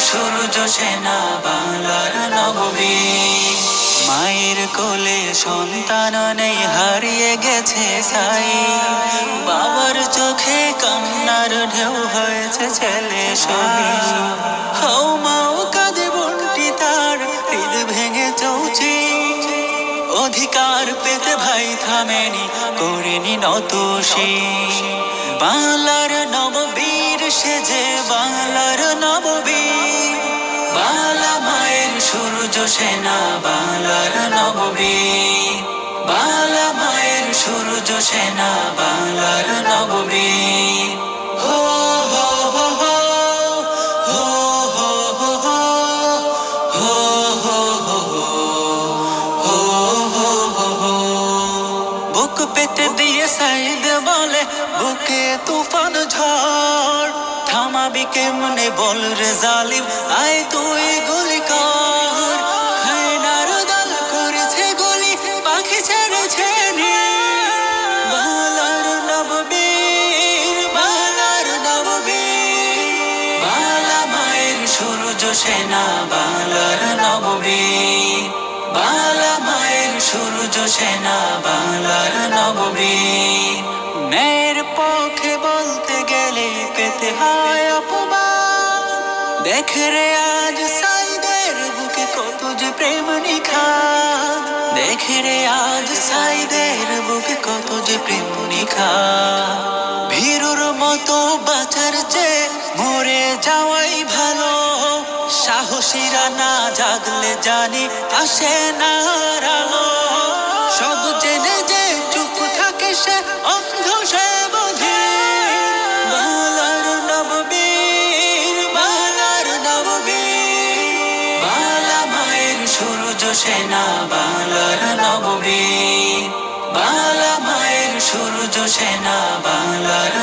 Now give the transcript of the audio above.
সূর্য সেনা বাংলার নববীর মায়ের কোলে সন্তান নেই, হারিয়ে গেছে সাই বাবার চোখে কান্নার ঢেউ হয়েছে ছেলে হও মাও কাঁদে বন্টি তার, হৃদ ভেঙে চৌচি। অধিকার পেতে ভাই থামেনি, করিনি নত বাংলার নববীর সেজে বাংলার নববীর সূর্য সেনা বাংলার নববী বাংলা মায়ের সূর্য সেনা বাংলার নববী হো হো হো হো পেতে দিয়ে সাইদ বলে বুকে তুফান থামাবি কেমনে বল রে জালিম আয় তুই গুলি কর সূর্য সেনা, বাংলার নববীর বালা মায়ের সূর্য সেনা, বাংলার ন্যায়ের পক্ষে বলতে গেলে পেতে হয় অপমান। দেখ রে আজ সাইদের বুকে কত যে প্রেম নিখা। দেখ রে আজ সাইদের বুকে কত যে প্রেম নিখা। ভীরুর মতো বাঁচার চেয়ে মরে সাহসীরা না জাগলে জানি আসে না সব জেনে যে চুপ থাকে সে অন্ধ সে বালার নববীর নববীর। বালা মায়ের সেনা, বাংলার নববীর। বালা মায়ের সূর্য সেনা, বাংলার